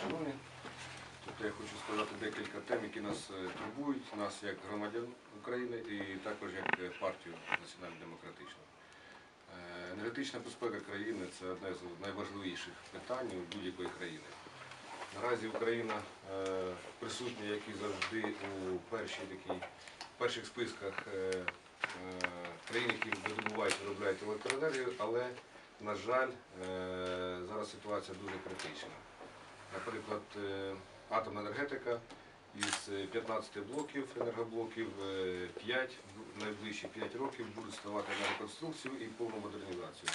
шановні. Тобто я хочу сказати декілька тем, які нас е, турбують, нас як громадян України і також як е, партію національно-демократичну. Е, Енергетична безпека країни це одне з найважливіших питань у будь-якої країни. Наразі Україна присутня, як і завжди, у першій такій, перших списках країн, які видобувають виробляють електроенергію, але, на жаль, зараз ситуація дуже критична. Наприклад, е, атомна енергетика із е, 15 блоків енергоблоків 5, найближчі 5 років будуть ставати на реконструкцію і повну модернізацію.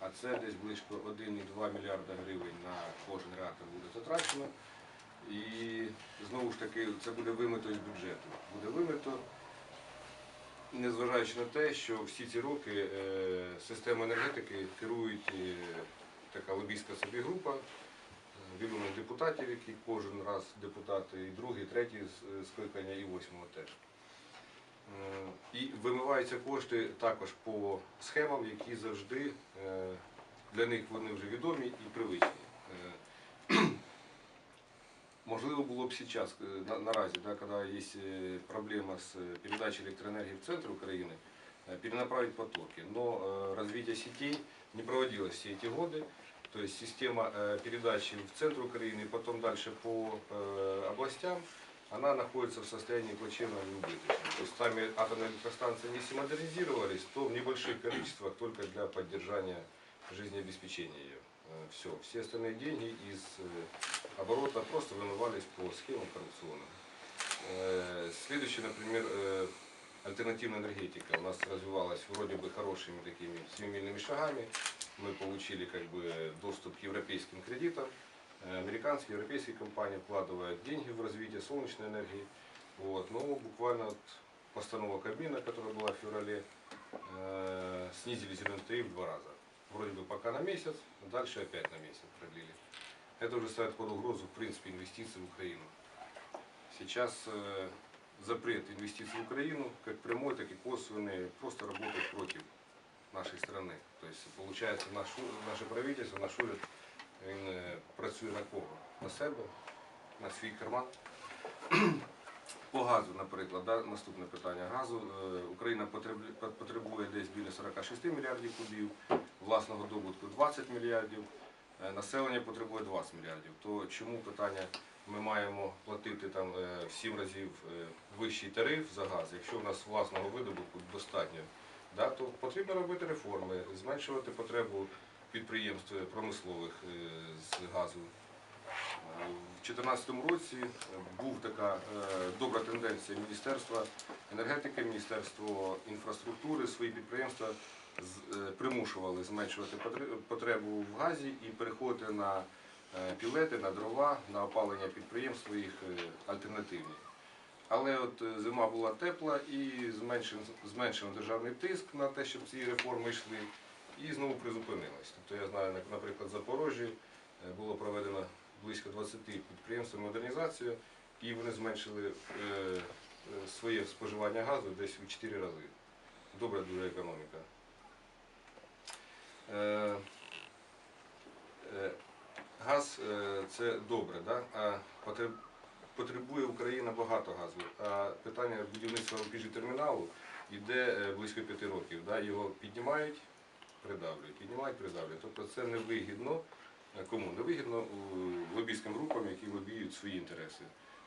А це десь близько 1,2 мільярда гривень на кожен реактор буде затрачено. І знову ж таки це буде вимито із бюджету. Буде вимито, незважаючи на те, що всі ці роки е, систему енергетики керують е, така лобійська собі група е, відомих депутатів, які кожен раз депутати, і другий, і третій з- скликання, і восьмого теж. Е, І вимиваються кошти також по схемам, які завжди е, для них вони вже відомі і привичні. Е, Можливо, було б сейчас, э, на- наразі, да, когда есть э, проблема с э, передачей электроэнергии в центр Украины, э, перенаправить потоки. Но э, развитие сетей не проводилось все эти годы. То есть система э, передачи в центр Украины и потом дальше по э, областям, она находится в состоянии плачевного неубыточного. То есть сами атомные электростанции, если модернизировались, то в небольших количествах только для поддержания жизнеобеспечения ее. Все, все остальные деньги из э, оборота просто вымывались по схемам коррупционным. Э, Следующее, например, э, альтернативная энергетика у нас развивалась вроде бы хорошими такими семимильными шагами. Мы получили как бы доступ к европейским кредитам. Э, Американские, европейские компании вкладывают деньги в развитие солнечной энергии. Вот. Но буквально вот постанова Кабмина, которая была в феврале, э, снизили ЗНТИ в два раза. Вроде бы пока на месяц, а дальше опять на месяц продлили. Это уже ставит под угрозу, в принципе, инвестиции в Украину. Сейчас э, запрет инвестиций в Украину, как прямой, так и косвенный, просто работает нашей страны. То есть, получается, наш, наше правительство, наш уряд, він е, працює на кого? На себе, на свій карман. По газу, наприклад, да, наступне питання. Газу е, Україна потребує десь біля 46 мільярдів кубів, власного добутку 20 мільярдів, е, населення потребує 20 мільярдів. То чому питання ми маємо платити там е, в 7 разів вищий тариф за газ, якщо в нас власного видобутку достатньо, да, то потрібно робити реформи, зменшувати потребу підприємств промислових е, з газу. В 2014 році був така е, добра тенденція Міністерства енергетики, Міністерство інфраструктури, свої підприємства е, примушували зменшувати потребу в газі і переходити на пілети, на дрова, на опалення підприємств своїх альтернативні. Але от е, зима була тепла і зменшив, зменшив державний тиск на те, щоб ці реформи йшли, і знову призупинилась. Тобто я знаю, наприклад, в Запорожжі е, було проведено близько 20 підприємств модернізацію, і вони зменшили е, своє споживання газу десь у 4 рази. Добра дуже економіка. Газ це добре, да? а потребує Україна багато газу. А питання будівництва LPG терміналу йде е, близько 5 років. Його піднімають, придавлюють, піднімають, придавлюють. Тобто це невигідно. Е, Кому невигідно лобійським групам, які лобіюють свої інтереси.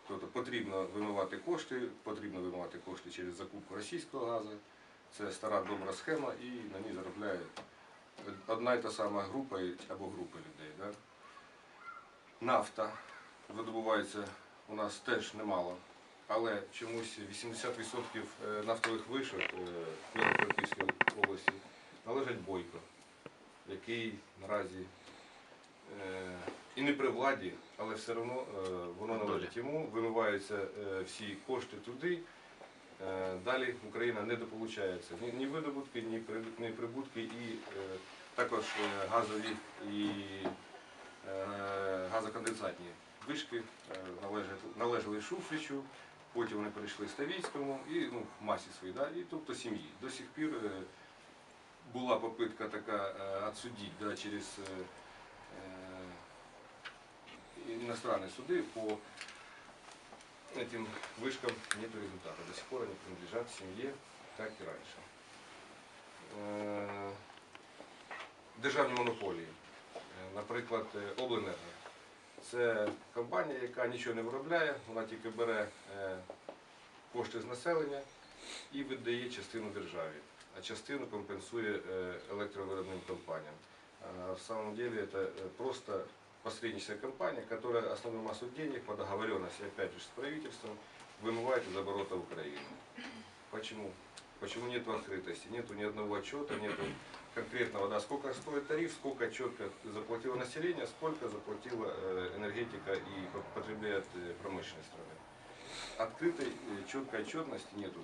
Тобто потрібно вимивати кошти, потрібно вимивати кошти через закупку російського газу. Це стара добра схема і на ній заробляє одна і та сама група або групи людей. Нафта видобувається у нас теж немало, але чомусь 80% е, нафтових вишок е, в Івано-Франківській області належать Бойко, який наразі е, і не при владі, але все одно е, воно належить йому, вимиваються е, всі кошти туди. Е, Далі Україна не дополучається ні, видобутки, ні, прибутки, і е, також е, газові і е, газоконденсатні вишки е, належать, належали Шуфричу, потім вони перейшли Ставійському і ну, в масі своїй, да, і, тобто сім'ї. До сих пір е, була попитка така е, отсудити да, через е, е, иностранные суды по этим вышкам нет результата. До сих пор они принадлежат семье, как и раньше. Е, Державні монополії, Е, наприклад, е, Обленерго. Це компанія, яка нічого не виробляє, вона тільки бере е, кошти з населення і видає частину державі, а частину компенсує е, електровиробним компаніям. А В самом деле это э, просто посредническая компания, которая основную массу денег по договоренности, опять же, с правительством, вымывает из оборота Украины. Почему? Почему нет открытости? Нету ни одного отчета, нету конкретного, да, сколько стоит тариф, сколько четко заплатило население, сколько заплатила э, энергетика и по- потребляет э, промышленная страна. Открытой э, четкой отчетности нету.